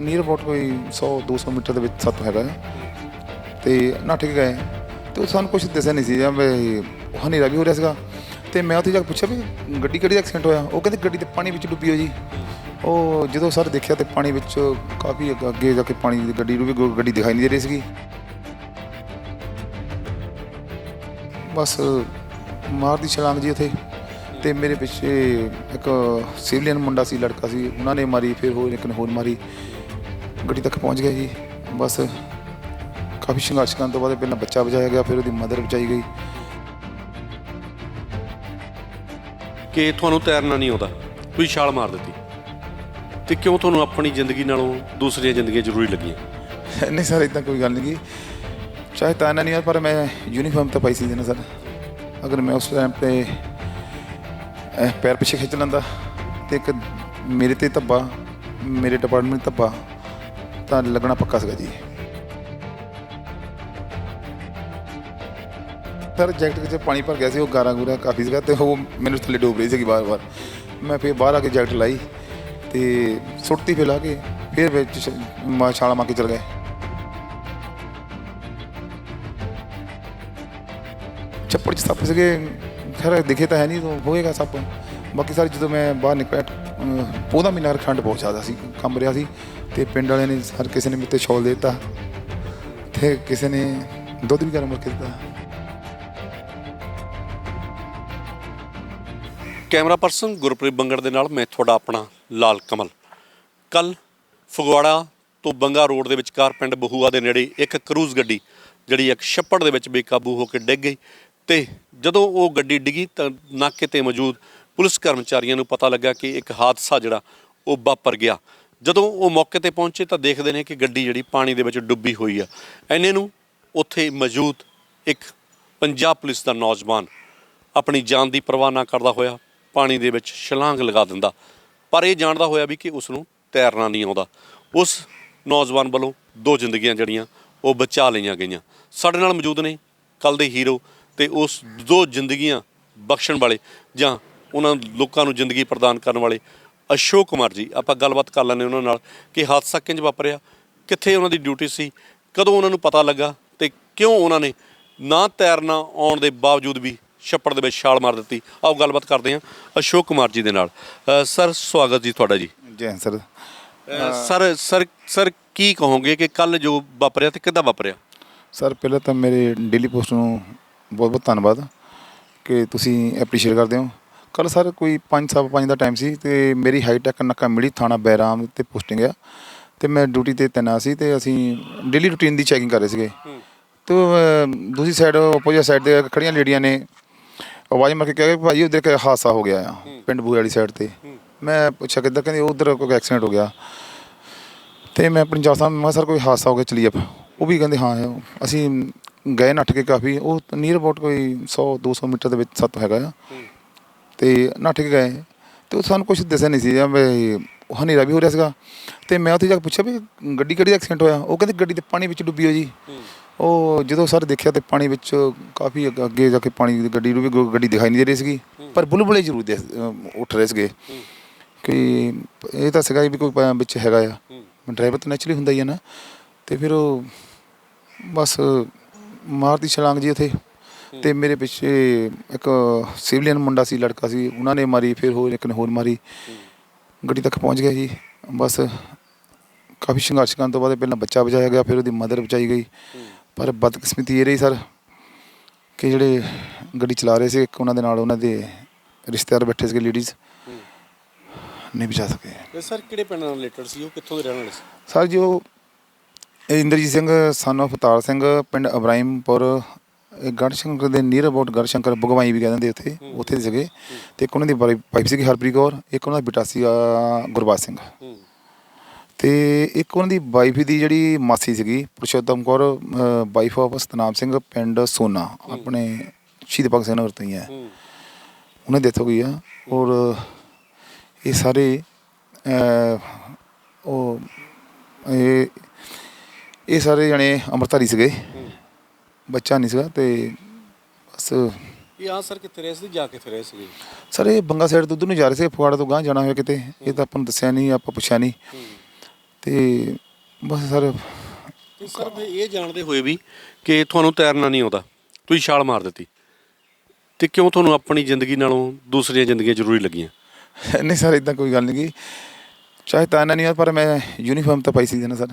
Near about ਕੋਈ 100 200 metre ਦੇ ਵਿੱਚ ਸੱਤ ਹੈਗਾ ਹੈ। ਤੇ ਨੱਠ ਕੇ ਗਏ। ਤੇ ਉਹ ਸਾਨੂੰ ਕੁਝ ਦੱਸਿਆ ਨਹੀਂ ਸੀ, ਜਾਂ ਵੀ ਹਨੇਰਾ ਵੀ ਹੋ ਰਿਹਾ ਸੀਗਾ। ਤੇ ਮੈਂ ਉੱਥੇ ਜਾ ਕੇ ਪੁੱਛਿਆ ਵੀ ਗੱਡੀ ਕਿਹੜੀ ਦਾ ਐਕਸੀਡੈਂਟ ਹੋਇਆ? ਉਹ ਕਹਿੰਦੇ ਗੱਡੀ ਤੇ ਪਾਣੀ ਵਿੱਚ ਡੁੱਬੀ ਹੋ ਜੀ। ਉਹ ਜਦੋਂ ਸਰ ਦੇਖਿਆ ਤੇ ਪਾਣੀ ਵਿੱਚ ਕਾਫੀ ਅੱਗੇ ਅੱਗੇ ਜਾ ਕੇ ਪਾਣੀ ਦੀ ਗੱਡੀ ਨੂੰ ਵੀ ਗੋ- ਗੱਡੀ ਦਿਖਾਈ ਨਹੀਂ ਦੇ ਰਹੀ ਸੀਗੀ। ਬਸ ਮਾਰਦੀ ਛਲਾਂਗ ਜੀ ਉੱਥੇ। ਤੇ ਮੇਰੇ ਪਿੱਛੇ ਇੱਕ ਸਿਵਲੀਅਨ ਮੁੰਡਾ ਸੀ, ਲੜਕਾ ਸੀ। ਉਹਨਾਂ ਨੇ ਮਾਰੀ, ਫਿਰ ਹੋਰ ਇੱਕ ਨੇ ਹੋਰ ਮਾਰੀ। ਗੱਡੀ ਤੱਕ ਪਹੁੰਚ ਗਿਆ ਜੀ। ਬਸ ਕਾਫੀ ਸੰਘਰਸ਼ ਕਰਨ ਤੋਂ ਬਾਅਦ ਪਹਿਲਾਂ ਬੱਚਾ ਬਚਾਇਆ ਗਿਆ ਫਿਰ ਉਹਦੀ ਮਦਰ ਬਚਾਈ ਗਈ। ਕਿ ਤੁਹਾਨੂੰ ਤੈਰਨਾ ਨਹੀਂ ਆਉਂਦਾ? ਤੁਸੀਂ ਛਾਲ ਮਾਰ ਦਿੱਤੀ। ਤੇ ਕਿਉਂ ਤੁਹਾਨੂੰ ਆਪਣੀ ਜ਼ਿੰਦਗੀ ਨਾਲੋਂ ਦੂਸਰੀਆਂ ਜ਼ਿੰਦਗੀਆਂ ਜ਼ਰੂਰੀ ਲੱਗੀਆਂ? ਨਹੀਂ ਸਰ ਇਦਾਂ ਕੋਈ ਗੱਲ ਨਹੀਂ ਚਾਹੇ ਤਾਂ ਨਹੀਂ ਆ ਪਰ ਮੈਂ ਯੂਨੀਫਾਰਮ ਤਾਂ ਪਾਈ ਸੀ ਨਾ ਸਰ। ਅਗਰ ਮੈਂ ਉਸ ਟਾਈਮ ਤੇ ਪੈਰ ਪਿੱਛੇ ਖਿੱਚ ਲੈਂਦਾ ਤੇ ਇੱਕ ਮੇਰੇ ਤੇ ਧੱਬਾ ਮੇਰੇ ਡਿਪਾਰਟਮੈਂਟ ਧੱਬਾ ਤਾਂ ਲੱਗਣਾ ਪੱਕਾ ਸੀਗਾ ਜੀ। ਸਰ, ਜੈਕਟ ਵਿੱਚ ਪਾਣੀ ਭਰ ਗਿਆ ਸੀ, ਉਹ ਗਾਰਾ ਗੂਰਾ ਕਾਫੀ ਸੀਗਾ ਤੇ ਉਹ ਮੈਨੂੰ ਥੱਲੇ ਡੋਬ ਰਹੀ ਸੀਗੀ ਵਾਰ-ਵਾਰ। ਮੈਂ ਫਿਰ ਬਾਹਰ ਆ ਕੇ ਜੈਕਟ ਲਾਈ ਤੇ ਸੁੱਟਤੀ ਫਿਰ ਲਾ ਕੇ, ਫਿਰ ਵਿੱਚ ਛ- ਛਾਲਾ ਮਾਰ ਕੇ ਚਲ ਗਏ। ਛੱਪੜ ਚ ਸੱਪ ਸੀਗੇ। ਖੈਰ, ਦਿਖੇ ਤਾਂ ਹੈ ਨਹੀਂ ਹੋਏਗਾ ਸੱਪ। ਬਾਕੀ ਸਾਰੇ, ਜਦੋਂ ਮੈਂ ਬਾਹਰ ਨਿਕਲਿਆ ਅਹ, ਉਹਦਾ ਮਹੀਨਾ ਠੰਡ ਬਹੁਤ ਜ਼ਿਆਦਾ ਸੀ ਕੰਬ ਰਿਹਾ ਸੀ ਤੇ ਪਿੰਡ ਵਾਲਿਆਂ ਨੇ ਹਰ ਕਿਸੇ ਨੇ ਮੇਰੇ ਤੇ ਛੋਲ ਦੇ ਦਿੱਤਾ ਤੇ ਕਿਸੇ ਨੇ ਦੁੱਧ ਵੀ ਗਰਮ ਕਰਕੇ ਦਿੱਤਾ। ਕੈਮਰਾ ਪਰਸਨ ਗੁਰਪ੍ਰੀਤ ਬੰਗੜ ਦੇ ਨਾਲ ਮੈਂ ਤੁਹਾਡਾ ਆਪਣਾ ਲਾਲ ਕਮਲ। ਕੱਲ ਫਗਵਾੜਾ ਤੋਂ ਬੰਗਾ ਰੋਡ ਦੇ ਵਿਚਕਾਰ ਪਿੰਡ ਬਹੂਆ ਦੇ ਨੇੜੇ ਇੱਕ ਕਰੂਜ਼ ਗੱਡੀ ਜਿਹੜੀ ਇੱਕ ਛੱਪੜ ਦੇ ਵਿੱਚ ਬੇਕਾਬੂ ਹੋ ਕੇ ਡਿੱਗ ਗਈ ਤੇ ਜਦੋਂ ਉਹ ਗੱਡੀ ਡਿੱਗੀ ਤਾਂ ਨਾਕੇ ਤੇ ਮੌਜੂਦ ਪੁਲਿਸ ਕਰਮਚਾਰੀਆਂ ਨੂੰ ਪਤਾ ਲੱਗਾ ਕਿ ਇੱਕ ਹਾਦਸਾ ਜਿਹੜਾ ਉਹ ਵਾਪਰ ਗਿਆ। ਜਦੋਂ ਉਹ ਮੌਕੇ ਤੇ ਪਹੁੰਚੇ ਤਾਂ ਦੇਖਦੇ ਨੇ ਕਿ ਗੱਡੀ ਜਿਹੜੀ ਪਾਣੀ ਦੇ ਵਿੱਚ ਡੁੱਬੀ ਹੋਈ ਆ। ਐਨੇ ਨੂੰ ਉੱਥੇ ਮੌਜੂਦ ਇੱਕ ਪੰਜਾਬ ਪੁਲਿਸ ਦਾ ਨੌਜਵਾਨ ਆਪਣੀ ਜਾਨ ਦੀ ਪਰਵਾਹ ਨਾ ਕਰਦਾ ਹੋਇਆ, ਪਾਣੀ ਦੇ ਵਿੱਚ ਛਲਾਂਗ ਲਗਾ ਦਿੰਦਾ। ਪਰ ਇਹ ਜਾਣਦਾ ਹੋਇਆ ਵੀ ਕਿ ਉਸ ਨੂੰ ਤੈਰਨਾ ਨਹੀਂ ਆਉਂਦਾ। ਉਸ ਨੌਜਵਾਨ ਵੱਲੋਂ ਦੋ ਜ਼ਿੰਦਗੀਆਂ ਜਿਹੜੀਆਂ ਉਹ ਬਚਾ ਲਈਆਂ ਗਈਆਂ। ਸਾਡੇ ਨਾਲ ਮੌਜੂਦ ਨੇ ਕੱਲ ਦੇ ਹੀਰੋ ਤੇ ਉਸ ਦੋ ਜ਼ਿੰਦਗੀਆਂ ਬਖਸ਼ਣ ਵਾਲੇ ਜਾਂ ਉਹਨਾਂ ਲੋਕਾਂ ਨੂੰ ਜ਼ਿੰਦਗੀ ਪ੍ਰਦਾਨ ਕਰਨ ਵਾਲੇ ਅਸ਼ੋਕ ਕੁਮਾਰ ਜੀ ਆਪਾਂ ਗੱਲਬਾਤ ਕਰ ਲੈਂਦੇ ਉਹਨਾਂ ਨਾਲ ਕਿ ਹਾਦਸਾ ਕਿੰਜ ਵਾਪਰਿਆ ਕਿੱਥੇ ਉਹਨਾਂ ਦੀ ਡਿਊਟੀ ਸੀ ਕਦੋਂ ਉਹਨਾਂ ਨੂੰ ਪਤਾ ਲੱਗਾ ਤੇ ਕਿਉਂ ਉਹਨਾਂ ਨੇ ਨਾ ਤੈਰਨਾ ਆਉਣ ਦੇ ਬਾਵਜੂਦ ਵੀ ਛੱਪੜ ਦੇ ਵਿੱਚ ਛਾਲ ਮਾਰ ਦਿੱਤੀ। ਆਓ ਗੱਲਬਾਤ ਕਰਦੇ ਹਾਂ ਅਸ਼ੋਕ ਕੁਮਾਰ ਜੀ ਦੇ ਨਾਲ। ਅ, ਸਰ ਸਵਾਗਤ ਜੀ ਤੁਹਾਡਾ ਜੀ। ਜੈ ਹਿੰਦ ਸਰ। ਅ, ਸਰ ਸਰ ਸਰ ਕੀ ਕਹੋਗੇ ਕਿ ਕੱਲ ਜੋ ਵਾਪਰਿਆ ਤੇ ਕਿੱਦਾਂ ਵਾਪਰਿਆ? ਸਰ ਪਹਿਲਾਂ ਤਾਂ ਮੇਰੇ ਡੇਲੀ ਪੋਸਟ ਨੂੰ ਬਹੁਤ ਬਹੁਤ ਧੰਨਵਾਦ ਕਿ ਤੁਸੀਂ ਐਪਰੀਸ਼ੀਏਟ ਕਰਦੇ ਹੋ। ਕੱਲ ਸਰ ਕੋਈ 5:30 ਦਾ ਟਾਈਮ ਸੀ ਤੇ ਮੇਰੀ ਹਾਈਟੈਕ ਨੱਕਾ ਮਿਲੀ ਥਾਣਾ ਬੈਰਾਮ ਤੇ ਪੋਸਟਿੰਗ ਆ। ਤੇ ਮੈਂ ਡਿਊਟੀ ਤੇ ਤੈਨਾਤ ਸੀ ਤੇ ਅਸੀਂ ਡੇਲੀ ਰੂਟੀਨ ਦੀ ਚੈਕਿੰਗ ਕਰ ਰਹੇ ਸੀਗੇ। ਤੇ ਅਹ, ਦੂਸਰੀ ਸਾਈਡ ਆਪੋਜ਼ਿਟ ਸਾਈਡ ਤੇ ਖੜੀਆਂ ਲੇਡੀਆਂ ਨੇ। ਆਵਾਜ਼ ਮਾਰ ਕੇ ਕਿਹਾ ਕਿ ਭਾਈ ਉਧਰ ਇੱਕ ਹਾਦਸਾ ਹੋ ਗਿਆ ਆ ਪਿੰਡ ਬੂਏ ਵਾਲੀ ਸਾਈਡ ਤੇ। ਮੈਂ ਪੁੱਛਿਆ ਕਿੱਧਰ ਕਹਿੰਦੇ ਉਧਰ ਕੋਈ ਐਕਸੀਡੈਂਟ ਹੋ ਗਿਆ। ਤੇ ਮੈਂ ਆਪਣੇ ਜੱਜ ਸਾਹਿਬ ਨੂੰ ਮੈਂ ਕਿਹਾ, ਸਰ ਕੋਈ ਹਾਦਸਾ ਹੋ ਗਿਆ ਚਲੀਏ ਆਪਾਂ। ਉਹ ਵੀ ਕਹਿੰਦੇ ਹਾਂ ਅਸੀਂ ਗਏ ਨੱਠ ਕੇ ਕਾਫੀ। ਉਹ ਨੀਅਰ ਅਬਾਊਟ ਕੋਈ 100 200 ਮੀਟਰ ਦੇ ਵਿੱਚ ਸੱਤ ਹੈਗਾ ਆ। ਤੇ ਨੱਠ ਕੇ ਗਏ। ਤੇ ਉਹ ਸਾਨੂੰ ਕੁਝ ਦੱਸਿਆ ਨਹੀਂ ਸੀ। ਜਾਂ ਵੀ ਉਹ ਹਨੇਰਾ ਵੀ ਹੋ ਰਿਹਾ ਸੀਗਾ। ਤੇ ਮੈਂ ਉੱਥੇ ਜਾ ਕੇ ਪੁੱਛਿਆ ਵੀ ਗੱਡੀ ਕਿਹੜੀ ਦਾ ਐਕਸੀਡੈਂਟ ਹੋਇਆ? ਉਹ ਕਹਿੰਦੇ ਗੱਡੀ ਤੇ ਪਾਣੀ ਵਿੱਚ ਡੁੱਬੀ ਹੋ ਜੀ। ਉਹ ਜਦੋਂ ਸਰ ਦੇਖਿਆ ਤੇ ਪਾਣੀ ਵਿੱਚ ਕਾਫੀ ਅੱਗ- ਅੱਗੇ ਜਾ ਕੇ ਪਾਣੀ ਦੀ ਗੱਡੀ ਨੂੰ ਵੀ ਗੋ- ਗੱਡੀ ਦਿਖਾਈ ਨਹੀਂ ਦੇ ਰਹੀ ਸੀਗੀ। ਪਰ ਬੁਲਬੁਲੇ ਜ਼ਰੂਰ ਦੇ ਅਹ ਉੱਠ ਰਹੇ ਸੀਗੇ। ਕਿ ਇਹ ਤਾਂ ਸੀਗਾ ਵੀ ਕੋਈ ਪ- ਵਿੱਚ ਹੈਗਾ ਆ। ਡਰਾਈਵਰ ਤਾਂ ਨੈਚੁਰਲੀ ਹੁੰਦਾ ਹੀ ਆ ਨਾ। ਤੇ ਫਿਰ ਉਹ ਬਸ ਮਾਰਦੀ ਛਲਾਂਗ ਜੀ ਉੱਥੇ। ਤੇ ਮੇਰੇ ਪਿੱਛੇ ਇੱਕ ਸਿਵਲੀਅਨ ਮੁੰਡਾ ਸੀ ਲੜਕਾ ਸੀ ਉਹਨਾਂ ਨੇ ਮਾਰੀ ਫਿਰ ਹੋਰ ਇੱਕ ਨੇ ਹੋਰ ਮਾਰੀ। ਗੱਡੀ ਤੱਕ ਪਹੁੰਚ ਗਿਆ ਜੀ। ਬਸ ਕਾਫੀ ਸੰਘਰਸ਼ ਕਰਨ ਤੋਂ ਬਾਅਦ ਪਹਿਲਾਂ ਬੱਚਾ ਬਚਾਇਆ ਗਿਆ ਫਿਰ ਉਹਦੀ ਮਦਰ ਬਚਾਈ ਗਈ। ਪਰ ਬਦਕਿਸਮਤੀ ਇਹ ਰਹੀ ਸਰ ਕਿ ਜਿਹੜੇ ਗੱਡੀ ਚਲਾ ਰਹੇ ਸੀ ਇੱਕ ਉਹਨਾਂ ਦੇ ਨਾਲ ਉਹਨਾਂ ਦੇ ਰਿਸ਼ਤੇਦਾਰ ਬੈਠੇ ਸੀਗੇ ਲੇਡੀਜ਼ ਨਹੀਂ ਬਚਾ ਸਕੇ। ਤੇ ਸਰ ਕਿਹੜੇ ਪਿੰਡ ਨਾਲ ਰਿਲੇਟਡ ਸੀ? ਉਹ ਕਿੱਥੋਂ ਦੇ ਰਹਿਣ ਵਾਲੇ ਸੀ? ਸਰ ਜੀ ਉਹ ਇੰਦਰਜੀਤ ਸਿੰਘ ਸਨ of ਅਵਤਾਰ ਸਿੰਘ ਪਿੰਡ ਇਬਰਾਹਿਮਪੁਰ ਇਹ ਗੜਸ਼ੰਕਰ ਦੇ ਨੀਅਰ ਅਬਾਊਟ ਗੜਸ਼ੰਕਰ ਬਗਵਾਈ ਵੀ ਕਹਿੰਦੇ ਉੱਥੇ ਉੱਥੇ ਦੇ ਸੀਗੇ ਤੇ ਇੱਕ ਉਹਨਾਂ ਦੀ ਵਾਈਫ ਸੀਗੀ ਹਰਪ੍ਰੀਤ ਕੌਰ ਇੱਕ ਉਹਨਾਂ ਦਾ ਬੇਟਾ ਸੀਗਾ ਗੁਰਬਾਜ ਸਿੰਘ। ਤੇ ਇੱਕ ਉਹਨਾਂ ਦੀ ਵਾਈਫ ਦੀ ਜਿਹੜੀ ਮਾਸੀ ਸੀਗੀ ਪੁਰਸ਼ੋਤਮ ਕੌਰ ਵਾਈਫ ਆਫ ਸਤਨਾਮ ਸਿੰਘ ਪਿੰਡ ਸੋਨਾ ਆਪਣੇ ਸ਼ਹੀਦ ਭਗਤ ਸਿੰਘ ਨਗਰ ਤੋਂ ਹੀ ਹੈ। ਉਹਨਾਂ ਦੀ ਡੈਥ ਹੋ ਗਈ ਆ ਔਰ ਇਹ ਸਾਰੇ ਅਹ, ਉਹ ਇਹ ਇਹ ਸਾਰੇ ਜਣੇ ਅੰਮ੍ਰਿਤਧਾਰੀ ਸੀਗੇ। ਬੱਚਾ ਨਹੀਂ ਸੀਗਾ ਤੇ ਬਸ ਇਹ ਆ ਸਰ ਕਿੱਥੇ ਰਹੇ ਸੀ ਜਾ ਕਿੱਥੇ ਰਹੇ ਸੀ ਸਰ ਇਹ ਬੰਗਾ ਸਾਈਡ ਤੋਂ ਉਧਰ ਨੂੰ ਜਾ ਰਹੇ ਸੀ ਫਗਵਾੜਾ ਤੋਂ ਗਾਂ ਜਾਣਾ ਹੋਇਆ ਕਿਤੇ ਇਹ ਤਾਂ ਆਪਾਂ ਨੂੰ ਦੱਸਿਆ ਨਹੀਂ ਆਪਾਂ ਪੁੱਛਿਆ ਨਹੀਂ। ਤੇ ਬਸ ਸਰ ਤੇ ਸਰ ਫਿਰ ਇਹ ਜਾਣਦੇ ਹੋਏ ਵੀ ਕਿ ਤੁਹਾਨੂੰ ਤੈਰਨਾ ਨਹੀਂ ਆਉਂਦਾ ਤੁਸੀਂ ਛਾਲ ਮਾਰ ਦਿੱਤੀ। ਤੇ ਕਿਉਂ ਤੁਹਾਨੂੰ ਆਪਣੀ ਜ਼ਿੰਦਗੀ ਨਾਲੋਂ ਦੂਸਰੀਆਂ ਜ਼ਿੰਦਗੀਆਂ ਜ਼ਰੂਰੀ ਲੱਗੀਆਂ? ਨਹੀਂ ਸਰ ਇਦਾਂ ਕੋਈ ਗੱਲ ਨਹੀਂ ਗੀ। ਚਾਹੇ ਤਾਂ ਨਾ ਨਹੀਂ ਪਰ ਮੈਂ ਯੂਨੀਫਾਰਮ ਤਾਂ ਪਾਈ ਸੀ ਨਾ ਸਰ।